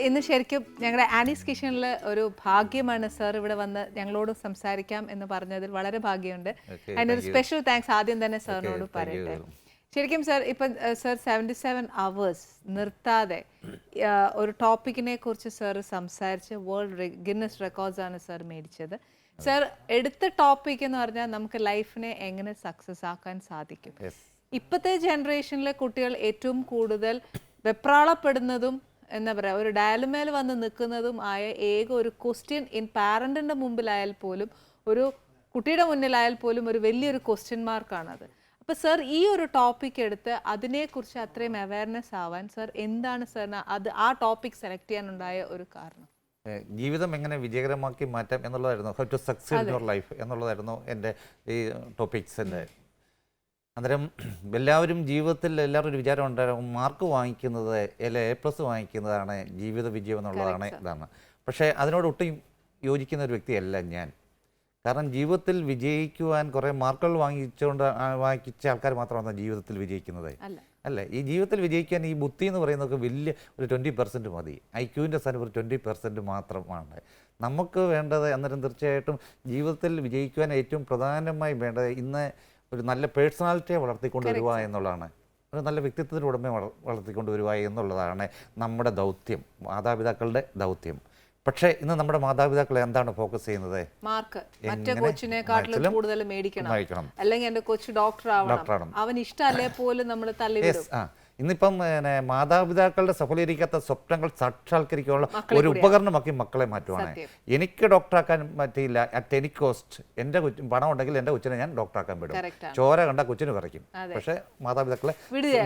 ഇന്ന് ശരിക്കും ഞങ്ങളുടെ ആനീസ് കിഷനിൽ ഒരു ഭാഗ്യമാണ് സർ ഇവിടെ വന്ന് ഞങ്ങളോട് സംസാരിക്കാം എന്ന് പറഞ്ഞതിൽ വളരെ ഭാഗ്യമുണ്ട്. അതിനൊരു സ്പെഷ്യൽ താങ്ക്സ് ആദ്യം തന്നെ സാറിനോട് പറയട്ടെ. ശരിക്കും സർ ഇപ്പം സർ സെവന്റി സെവൻ അവേഴ്സ് നിർത്താതെ ഒരു ടോപ്പിക്കിനെ കുറിച്ച് സർ സംസാരിച്ച് വേൾഡ് ഗിന്നസ് റെക്കോർഡ്സ് ആണ് സർ മേടിച്ചത്. സർ എടുത്ത ടോപ്പിക് എന്ന് പറഞ്ഞാൽ നമുക്ക് ലൈഫിനെ എങ്ങനെ സക്സസ് ആക്കാൻ സാധിക്കും. ഇപ്പോഴത്തെ ജനറേഷനിലെ കുട്ടികൾ ഏറ്റവും കൂടുതൽ വെപ്രാളപ്പെടുന്നതും എന്താ പറയുക ഒരു ഡയലുമേൽ വന്ന് നിൽക്കുന്നതും ആയ ഏക ഒരു ക്വസ്റ്റ്യൻ ഇൻ പാരന്റിന്റെ മുമ്പിലായാൽ പോലും ഒരു കുട്ടിയുടെ മുന്നിലായാൽ പോലും ഒരു വലിയൊരു ക്വസ്റ്റ്യൻ മാർക്കാണത് അപ്പോൾ സർ ഈ ഒരു ടോപ്പിക് എടുത്ത് അതിനെക്കുറിച്ച് അത്രയും അവയർനെസ് ആവാൻ സർ എന്താണ് സാറിന് അത് ആ ടോപ്പിക് സെലക്ട് ചെയ്യാനുണ്ടായ ഒരു കാരണം? ജീവിതം എങ്ങനെ വിജയകരമാക്കി മാറ്റാം എന്നുള്ളതായിരുന്നു. How to succeed your life എന്നുള്ളതായിരുന്നു എന്റെ ഈ ടോപ്പിക്സിന്റെ അന്നേരം എല്ലാവരും ജീവിതത്തിൽ എല്ലാവരും ഒരു വിചാരം ഉണ്ടാകും മാർക്ക് വാങ്ങിക്കുന്നത് അല്ലെ എ പ്ലസ് വാങ്ങിക്കുന്നതാണ് ജീവിത വിജയം എന്നുള്ളതാണ് ഇതാണ് പക്ഷേ അതിനോട് ഒട്ടും യോജിക്കുന്ന ഒരു വ്യക്തിയല്ല ഞാൻ. കാരണം ജീവിതത്തിൽ വിജയിക്കുവാൻ കുറേ മാർക്കുകൾ വാങ്ങിച്ചുകൊണ്ട് വാങ്ങിച്ച ആൾക്കാർ മാത്രമാണ് ജീവിതത്തിൽ വിജയിക്കുന്നത്. അല്ല. അല്ല ഈ ജീവിതത്തിൽ വിജയിക്കാൻ ഈ ബുദ്ധി എന്ന് പറയുന്നതൊക്കെ വലിയ ഒരു ട്വന്റി പെർസെന്റ് മതി. ഐ ക്യൂവിന്റെ സ്ഥാനം ഒരു ട്വന്റി പെർസെന്റ് മാത്രമാണ്. നമുക്ക് വേണ്ടത് അന്നേരം തീർച്ചയായിട്ടും ജീവിതത്തിൽ വിജയിക്കുവാൻ ഏറ്റവും പ്രധാനമായും വേണ്ടത് ഇന്ന് ഒരു നല്ല പേഴ്സണാലിറ്റിയെ വളർത്തിക്കൊണ്ട് വരിക എന്നുള്ളതാണ്. ഒരു നല്ല വ്യക്തിത്വത്തിന്റെ ഉടമയെ വള- വളർത്തിക്കൊണ്ട് വരിക എന്നുള്ളതാണ് നമ്മുടെ ദൗത്യം. മാതാപിതാക്കളുടെ ദൗത്യം. പക്ഷേ ഇന്ന് നമ്മുടെ മാതാപിതാക്കൾ എന്താണ് ഫോക്കസ് ചെയ്യുന്നത്? മാർക്ക് മറ്റേ കൊച്ചിനെക്കാട്ടിലും കൂടുതൽ മേടിക്കണം. അല്ലെങ്കിൽ എന്റെ കൊച്ചു ഡോക്ടർ ആവണം. അവൻ ഇഷ്ടമല്ലേ പോലും നമ്മൾ ഇന്നിപ്പം മാതാപിതാക്കളുടെ സഫലീകരിക്കാത്ത സ്വപ്നങ്ങൾ സാക്ഷാത്കരിക്കാനുള്ള ഒരു ഉപകരണമാക്കി മക്കളെ മാറ്റുവാണ്. എനിക്ക് ഡോക്ടറാക്കാൻ പറ്റിയില്ല. അറ്റ് എനി കോസ്റ്റ് എന്റെ പണം ഉണ്ടെങ്കിൽ എന്റെ കൊച്ചിനെ ഞാൻ ഡോക്ടറാക്കാൻ വിടും. ചോര കണ്ട കൊച്ചിന് പറിക്കും പക്ഷേ മാതാപിതാക്കളെ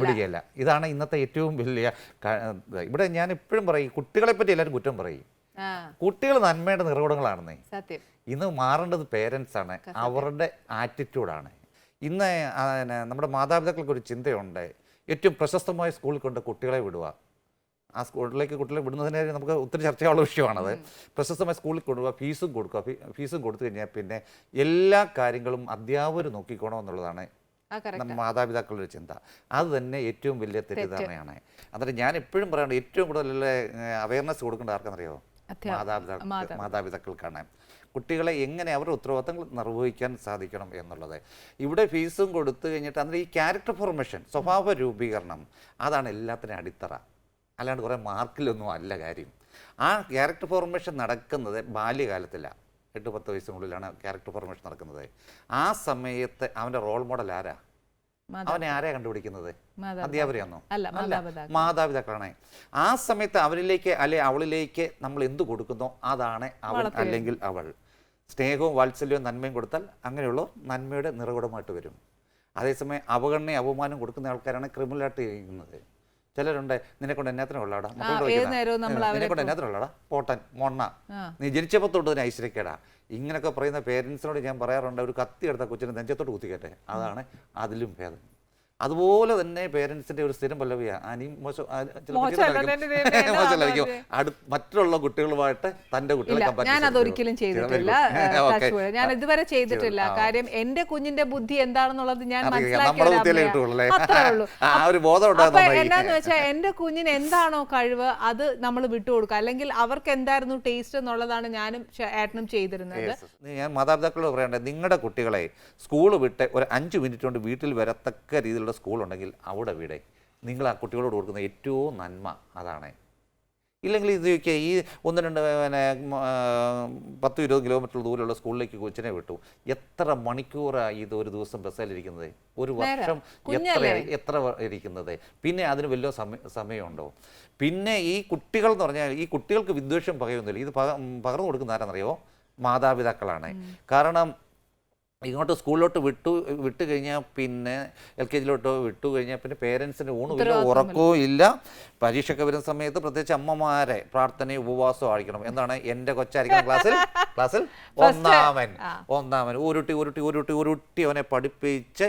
വിടുകയില്ല. ഇതാണ് ഇന്നത്തെ ഏറ്റവും വലിയ ഇവിടെ ഞാൻ എപ്പോഴും പറയും കുട്ടികളെ പറ്റി എല്ലാവരും കുറ്റം പറയും. കുട്ടികൾ നന്മയുടെ നിറകുടങ്ങളാണെന്നേ. സത്യം. ഇന്ന് മാറേണ്ടത് പേരൻസ് ആണ് അവരുടെ ആറ്റിറ്റ്യൂഡാണ്. ഇന്ന് നമ്മുടെ മാതാപിതാക്കൾക്ക് ഒരു ചിന്തയുണ്ട്. ഏറ്റവും പ്രശസ്തമായ സ്കൂളിൽ കൊണ്ട് കുട്ടികളെ വിടുക. ആ സ്കൂളിലേക്ക് കുട്ടികളെ വിടുന്നതിനെ നമുക്ക് ഒത്തിരി ചർച്ചയുള്ള വിഷയമാണത്. പ്രശസ്തമായ സ്കൂളിൽ കൊടുക്കുക ഫീസും കൊടുക്കുക. ഫീസും കൊടുത്തു കഴിഞ്ഞാൽ പിന്നെ എല്ലാ കാര്യങ്ങളും അധ്യാപകർ നോക്കിക്കോണം എന്നുള്ളതാണ് മാതാപിതാക്കളുടെ ചിന്ത. അത് തന്നെ ഏറ്റവും വലിയ തെറ്റിദ്ധാരണയാണ്. അന്നേരം ഞാൻ എപ്പോഴും പറയാറുണ്ട് ഏറ്റവും കൂടുതൽ അവയർനെസ് കൊടുക്കേണ്ട ആർക്കെന്നറിയോ. മാതാപിതാക്കൾ മാതാപിതാക്കൾ. മാതാപിതാക്കൾക്കാണ് കുട്ടികളെ എങ്ങനെ അവരുടെ ഉത്തരവാദിത്തങ്ങൾ നിർവഹിക്കാൻ സാധിക്കണം എന്നുള്ളത്. ഇവിടെ ഫീസും കൊടുത്തു കഴിഞ്ഞിട്ട് അന്നേരം ഈ ക്യാരക്ടർ ഫോർമേഷൻ സ്വഭാവ രൂപീകരണം അതാണ് എല്ലാത്തിനും അടിത്തറ. അല്ലാണ്ട് കുറേ മാർക്കിലൊന്നും അല്ല കാര്യം. ആ ക്യാരക്ടർ ഫോർമേഷൻ നടക്കുന്നത് ബാല്യകാലത്തിലാണ് എട്ട് പത്ത് വയസ്സിനുള്ളിലാണ് ക്യാരക്ടർ ഫോർമേഷൻ നടക്കുന്നത്. ആ സമയത്ത് അവന്റെ റോൾ മോഡൽ ആരാ? അവനെ ആരെയാ കണ്ടുപിടിക്കുന്നത്. അധ്യാപകരെയാണോ അല്ല മാതാപിതാക്കളാണ്. ആ സമയത്ത് അവരിലേക്ക് അല്ലെ അവളിലേക്ക് നമ്മൾ എന്ത് കൊടുക്കുന്നോ അതാണ് അവൾ അല്ലെങ്കിൽ അവൾ. സ്നേഹവും വാത്സല്യവും നന്മയും കൊടുത്താൽ അങ്ങനെയുള്ള നന്മയുടെ നിറകുടമായിട്ട് വരും. അതേസമയം അവഗണനയും അപമാനം കൊടുക്കുന്ന ആൾക്കാരാണ് ക്രിമിനലായിട്ട് ചെയ്യുന്നത് ചിലരുണ്ട് നിന്നെ കൊണ്ട് എന്നാത്തിനും നമ്മൾ നിന്നെ കൊണ്ട് എന്നാത്തിനും ഉള്ളടാ പോട്ടൻ മൊണ്ണ. നീ ജനിച്ചപ്പോൾ തൊട്ട് തന്നെ ഐശ്വര്യക്കേടാ. ഇങ്ങനെയൊക്കെ പറയുന്ന പേരൻസിനോട് ഞാൻ പറയാറുണ്ട് ഒരു കത്തി എടുത്ത കൊച്ചിനെ നെഞ്ചത്തോട്ട് കുത്തിക്കട്ടെ അതാണ് അതിലും ഭേദം. അതുപോലെ തന്നെ പേരൻസിന്റെ ഒരു സ്ഥിരം പല്ലവിയാണ് അനിയും മോശം അടു മറ്റുള്ള കുട്ടികളുമായിട്ട് തന്റെ കുട്ടികളെ ഞാൻ അതൊരിക്കലും ചെയ്തിട്ടില്ല. ഞാൻ ഇതുവരെ ചെയ്തിട്ടില്ല. കാര്യം എന്റെ കുഞ്ഞിന്റെ ബുദ്ധി എന്താണെന്നുള്ളത് ഞാൻ എന്താന്ന് വെച്ചാൽ എന്റെ കുഞ്ഞിന് എന്താണോ കഴിവ് അത് നമ്മൾ വിട്ടുകൊടുക്കുക. അല്ലെങ്കിൽ അവർക്ക് എന്തായിരുന്നു ടേസ്റ്റ് എന്നുള്ളതാണ് ഞാനും ഏട്ടനും ചെയ്തിരുന്നത്. ഞാൻ മാതാപിതാക്കളോട് പറയണ്ടേ നിങ്ങളുടെ കുട്ടികളെ സ്കൂൾ വിട്ട് ഒരു അഞ്ച് മിനിറ്റ് കൊണ്ട് വീട്ടിൽ വരത്തക്ക രീതിയിലുള്ള സ്കൂൾ ഉണ്ടെങ്കിൽ അവിടെ വിടെ നിങ്ങൾ ആ കുട്ടികളോട് കൊടുക്കുന്ന ഏറ്റവും നന്മ അതാണ്. ഇല്ലെങ്കിൽ ഇത് ചോദിക്കുക ഈ ഒന്ന് രണ്ട് പിന്നെ പത്ത് ഇരുപത് കിലോമീറ്റർ ദൂരമുള്ള സ്കൂളിലേക്ക് കൊച്ചിനെ വിട്ടു. എത്ര മണിക്കൂറായി ഇത് ഒരു ദിവസം ബസ്സിലിരിക്കുന്നത് ഒരു വർഷം എത്ര എത്ര ഇരിക്കുന്നത്? പിന്നെ അതിന് വലിയ സമയ സമയമുണ്ടോ? പിന്നെ ഈ കുട്ടികൾ എന്ന് പറഞ്ഞാൽ ഈ കുട്ടികൾക്ക് വിദ്വേഷം പകയൊന്നുമില്ല ഇത് പക- പകർന്നു കൊടുക്കുന്ന ആരാന്നറിയോ? മാതാപിതാക്കളാണ്. കാരണം ഇങ്ങോട്ട് സ്കൂളിലോട്ട് വിട്ടു വിട്ടു കഴിഞ്ഞാൽ പിന്നെ എൽ കെ ജിയിലോട്ട് വിട്ടു കഴിഞ്ഞാൽ പിന്നെ പേരൻസിന് ഊണുമില്ല ഉറക്കവും ഇല്ല. പരീക്ഷയൊക്കെ വരുന്ന സമയത്ത് പ്രത്യേകിച്ച് അമ്മമാരെ പ്രാർത്ഥനയും ഉപവാസവും ആയിരിക്കണം. എന്താണ് എന്റെ കൊച്ചായിരിക്കണം ക്ലാസ്സിൽ? ക്ലാസ്സിൽ ഒന്നാമൻ. ഒന്നാമൻ. ഉരുട്ടി ഉരുട്ടി ഉരുട്ടി ഉരുട്ടി അവനെ പഠിപ്പിച്ച്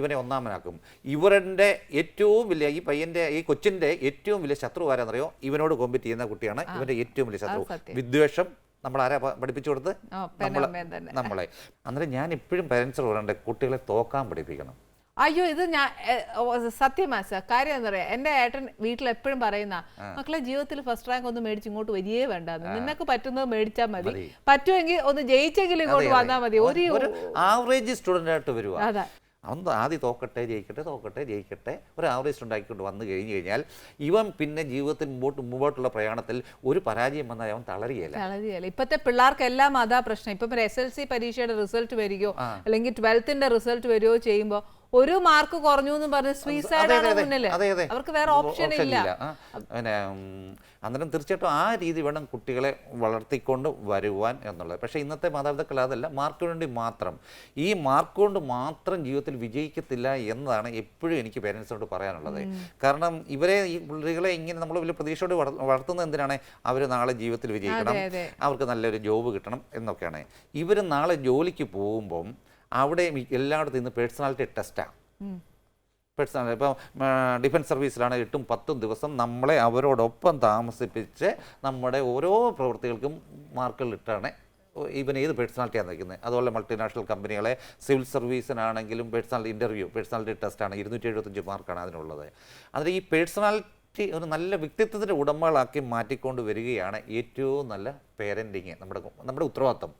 ഇവനെ ഒന്നാമനാക്കും. ഇവരുടെ ഏറ്റവും വലിയ ഈ പയ്യന്റെ ഈ കൊച്ചിന്റെ ഏറ്റവും വലിയ ശത്രു ആരാന്നറിയോ ഇവനോട് കോമ്പറ്റ് ചെയ്യുന്ന കുട്ടിയാണ് ഇവന്റെ ഏറ്റവും വലിയ ശത്രു. വിദ്വേഷം നമ്മൾ ആരാ പഠിപ്പിച്ചു കൊടുത്ത്? നമ്മളെ അന്നേരം ഞാൻ ഇപ്പോഴും പേരൻസ് പറയണ്ടേ കുട്ടികളെ തോക്കാൻ പഠിപ്പിക്കണം. അയ്യോ ഇത് ഞാൻ സത്യമാ സർ കാര്യം എന്താ പറയാ എന്റെ ഏട്ടൻ വീട്ടിൽ എപ്പോഴും പറയുന്ന മക്കളെ ജീവിതത്തിൽ ഫസ്റ്റ് റാങ്ക് ഒന്ന് മേടിച്ച് ഇങ്ങോട്ട് വരികയേ വേണ്ട നിനക്ക് പറ്റുന്നത് മേടിച്ചാൽ മതി. പറ്റുമെങ്കിൽ ഒന്ന് ജയിച്ചെങ്കിലും ഇങ്ങോട്ട് വന്നാൽ മതി. ഒരു ആവറേജ് സ്റ്റുഡന്റ് ആയിട്ട് വരുവാ. അതെ. അവൻ ആദ്യം തോക്കട്ടെ ജയിക്കട്ടെ തോക്കട്ടെ ജയിക്കട്ടെ. ഒരു ആവറേജ് ഉണ്ടാക്കിക്കൊണ്ട് വന്നു കഴിഞ്ഞു കഴിഞ്ഞാൽ ഇവൻ പിന്നെ ജീവിതത്തിൽ മുമ്പോട്ട് മുമ്പോട്ടുള്ള പ്രയാണത്തിൽ ഒരു പരാജയം വന്നാൽ അവൻ തളരുകയില്ല. കളരിയല്ല ഇപ്പത്തെ പിള്ളേർക്കെല്ലാം അതാ പ്രശ്നം. ഇപ്പം എസ് എൽ സി പരീക്ഷയുടെ റിസൾട്ട് വരികയോ അല്ലെങ്കിൽ ട്വൽത്തിന്റെ റിസൾട്ട് വരികയോ ചെയ്യുമ്പോൾ ഒരു മാർക്ക് കുറഞ്ഞു എന്ന് പറഞ്ഞ് സൂയിസൈഡ് ആണ് മുന്നിൽ അതെ അതെ അവർക്ക് വേറെ ഓപ്ഷൻ ഇല്ല. പിന്നെ അന്നേരം തീർച്ചയായിട്ടും ആ രീതി വേണം കുട്ടികളെ വളർത്തിക്കൊണ്ട് വരുവാൻ എന്നുള്ളത്. പക്ഷേ ഇന്നത്തെ മാതാപിതാക്കൾ അതല്ല മാർക്ക് വേണ്ടി മാത്രം. ഈ മാർക്ക് കൊണ്ട് മാത്രം ജീവിതത്തിൽ വിജയിക്കത്തില്ല എന്നതാണ് എപ്പോഴും എനിക്ക് പേരൻസിനോട് പറയാനുള്ളത്. കാരണം ഇവരെ ഈ കുട്ടികളെ ഇങ്ങനെ നമ്മൾ വലിയ പ്രതീക്ഷയോട് വളർത്തുന്നത് എന്തിനാണ്? അവർ നാളെ ജീവിതത്തിൽ വിജയിക്കണം. അവർക്ക് നല്ലൊരു ജോബ് കിട്ടണം എന്നൊക്കെയാണ്. ഇവർ നാളെ ജോലിക്ക് പോകുമ്പം അവിടെ എല്ലായിടത്തും ഇന്ന് പേഴ്സണാലിറ്റി ടെസ്റ്റാണ് പേഴ്സണാലിറ്റി പേഴ്സണൽ ഇപ്പം ഡിഫൻസ് സർവീസിലാണ് എട്ടും പത്തും ദിവസം നമ്മളെ അവരോടൊപ്പം താമസിപ്പിച്ച് നമ്മുടെ ഓരോ പ്രവൃത്തികൾക്കും മാർക്കുകൾ ഇട്ടാണ് ഇവൻ ഏത് പേഴ്സണാലിറ്റിയാണ് നിൽക്കുന്നത് അതുപോലെ മൾട്ടിനാഷണൽ കമ്പനികളെ സിവിൽ സർവീസിനാണെങ്കിലും പേഴ്സണൽ ഇന്റർവ്യൂ പേഴ്സണാലിറ്റി ടെസ്റ്റാണ് ഇരുന്നൂറ്റി എഴുപത്തഞ്ച് മാർക്കാണ് അതിനുള്ളത്. അതിൽ ഈ പേഴ്സണാലിറ്റി ഒരു നല്ല വ്യക്തിത്വത്തിന്റെ ഉടമകളാക്കി മാറ്റിക്കൊണ്ട് വരികയാണ് ഏറ്റവും നല്ല പേരന്റിങ് നമ്മുടെ നമ്മുടെ ഉത്തരവാദിത്തം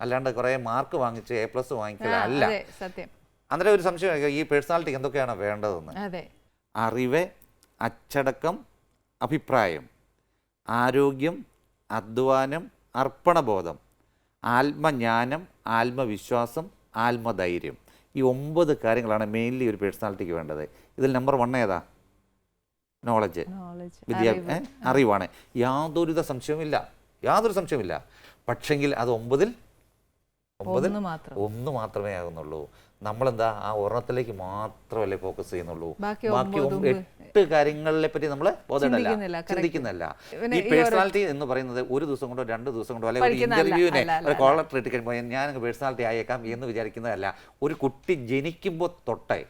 അല്ലാണ്ട് കുറേ മാർക്ക് വാങ്ങിച്ച് എ പ്ലസ് വാങ്ങിക്കലല്ല സത്യം. അന്നേരം ഒരു സംശയം ഈ പേഴ്സണാലിറ്റിക്ക് എന്തൊക്കെയാണ് വേണ്ടതെന്ന്? അതെ. അറിവ് അച്ചടക്കം അഭിപ്രായം. ആരോഗ്യം അധ്വാനം അർപ്പണബോധം. ആത്മജ്ഞാനം ആത്മവിശ്വാസം ആത്മധൈര്യം. ഈ ഒമ്പത് കാര്യങ്ങളാണ് മെയിൻലി ഒരു പേഴ്സണാലിറ്റിക്ക് വേണ്ടത്. ഇതിൽ നമ്പർ വൺ ഏതാ? നോളജ് വിദ്യാഭ്യാസ? അറിവാണ്. യാതൊരുവിധ സംശയവുമില്ല. യാതൊരു സംശയവുമില്ല. പക്ഷെങ്കിൽ അത് ഒമ്പതിൽ ഒമ്പതിൽ ഒന്ന് മാത്രം. ഒന്ന് മാത്രമേ ആകുന്നുള്ളൂ. നമ്മളെന്താ ആ ഒരെണ്ണത്തിലേക്ക് മാത്രമല്ലേ ഫോക്കസ് ചെയ്യുന്നുള്ളൂ. ബാക്കി എട്ട് കാര്യങ്ങളെ പറ്റി നമ്മൾ ചിന്തിക്കുന്നില്ല, ഈ പേഴ്സണാലിറ്റി എന്ന് പറയുന്നത് ഒരു ദിവസം കൊണ്ടോ രണ്ട് ദിവസം കൊണ്ടോ അല്ലെങ്കിൽ ഒരു ഇന്റർവ്യൂവിനെ ഒരു കോളർ ഇട്ട് കഴിയുമ്പോൾ ഞാൻ പേഴ്സണാലിറ്റി ആയേക്കാം എന്ന് വിചാരിക്കുന്നതല്ല. ഒരു കുട്ടി ജനിക്കുമ്പോൾ തൊട്ടേ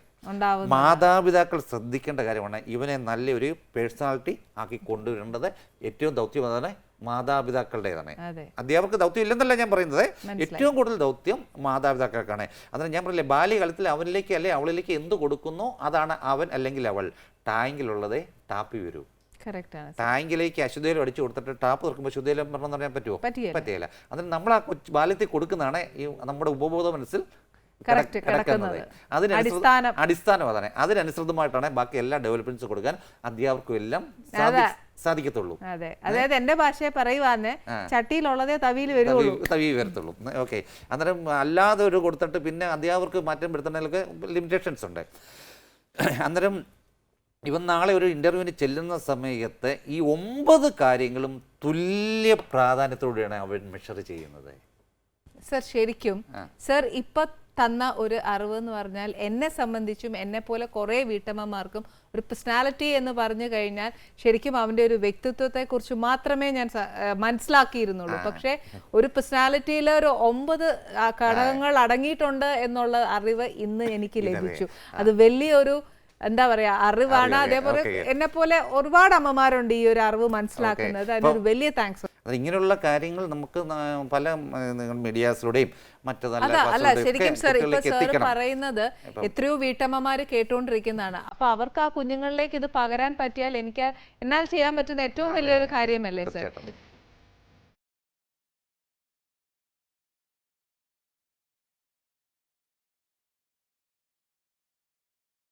മാതാപിതാക്കൾ ശ്രദ്ധിക്കേണ്ട കാര്യമാണ് ഇവനെ നല്ലൊരു പേഴ്സണാലിറ്റി ആക്കി കൊണ്ടുവരേണ്ടത് ഏറ്റവും ദൗത്യം അതാണ് മാതാപിതാക്കളുടേതാണ് അധ്യാപകർക്ക് ദൗത്യം ഇല്ലെന്നല്ല ഞാൻ പറയുന്നത്. ഏറ്റവും കൂടുതൽ ദൗത്യം മാതാപിതാക്കൾക്കാണ്. അതിന് ഞാൻ പറഞ്ഞില്ലേ ബാല്യകാലത്തിൽ അവനിലേക്ക് അല്ലെ അവളിലേക്ക് എന്ത് കൊടുക്കുന്നു അതാണ് അവൻ അല്ലെങ്കിൽ അവൾ. ടാങ്കിലുള്ളത് ടാപ്പി വരൂ. ടാങ്കിലേക്ക് അശുദ്ധയിലും അടിച്ചു കൊടുത്തിട്ട് ടാപ്പ് തുറക്കുമ്പോൾ ശുദ്ധയിലും പറഞ്ഞെന്ന് പറയാൻ പറ്റുമോ പറ്റിയല്ല. അതിന് നമ്മൾ ആ ബാല്യത്തിൽ കൊടുക്കുന്നതാണ് ഈ നമ്മുടെ ഉപബോധ മനസ്സിൽ കിടക്കുന്നത് കിടക്കുന്നത്. അതിനനുസൃത- അടിസ്ഥാനം. അതാണ്. അതിനനുസൃതമായിട്ടാണ് ബാക്കി എല്ലാ ഡെവലപ്മെന്റ്സ് കൊടുക്കാൻ അധ്യാപകർക്കും എല്ലാം സാധി- സാധിക്കത്തുള്ളൂ. അതെ. അതായത് എന്റെ ഭാഷയെ പറയുവാന്ന് ചട്ടിയിലുള്ളതേ തവിയിൽ വരുള്ളൂ തവി- വരത്തുള്ളൂ. ഓക്കെ. അന്നേരം അല്ലാതെ ഒരു കൊടുത്തിട്ട് പിന്നെ അധ്യാപകർക്ക് മാറ്റം വരുത്തുന്നതിലൊക്കെ ലിമിറ്റേഷൻസ് ഉണ്ട്. അന്നേരം ഇവൻ നാളെ ഒരു ഇന്റർവ്യൂവിന് ചെല്ലുന്ന സമയത്ത് ഈ ഒമ്പത് കാര്യങ്ങളും തുല്യ പ്രാധാന്യത്തോടെയാണ് അവൻ മെഷർ ചെയ്യുന്നത്. സർ ശരിക്കും സർ ഇപ്പൊ തന്ന ഒരു അറിവ് എന്ന് പറഞ്ഞാൽ എന്നെ സംബന്ധിച്ചും എന്നെ പോലെ കുറേ വീട്ടമ്മമാർക്കും ഒരു പേഴ്സണാലിറ്റി എന്ന് പറഞ്ഞു കഴിഞ്ഞാൽ ശരിക്കും അവന്റെ ഒരു വ്യക്തിത്വത്തെ കുറിച്ച് മാത്രമേ ഞാൻ മനസ്സിലാക്കിയിരുന്നുള്ളൂ. പക്ഷേ ഒരു പേഴ്സണാലിറ്റിയിൽ ഒരു ഒമ്പത് ഘടകങ്ങൾ അടങ്ങിയിട്ടുണ്ട് എന്നുള്ള അറിവ് ഇന്ന് എനിക്ക് ലഭിച്ചു. അത് വലിയൊരു എന്താ പറയാ അറിവാണ്. അതേപോലെ. എന്നെ പോലെ ഒരുപാട് അമ്മമാരുണ്ട് ഈ ഒരു അറിവ് മനസ്സിലാക്കുന്നത്. അതിനൊരു വലിയ താങ്ക്സ് അത് ഇങ്ങനെയുള്ള കാര്യങ്ങൾ നമുക്ക് പല മീഡിയാസിലൂടെയും മറ്റു അല്ല ശരിക്കും സർ ഇപ്പൊ സർ പറയുന്നത് എത്രയോ വീട്ടമ്മമാര് കേട്ടുകൊണ്ടിരിക്കുന്നതാണ് അപ്പൊ അവർക്ക് ആ കുഞ്ഞുങ്ങളിലേക്ക് ഇത് പകരാൻ പറ്റിയാൽ എനിക്ക് എന്നാൽ ചെയ്യാൻ പറ്റുന്ന ഏറ്റവും വലിയൊരു കാര്യമല്ലേ സർ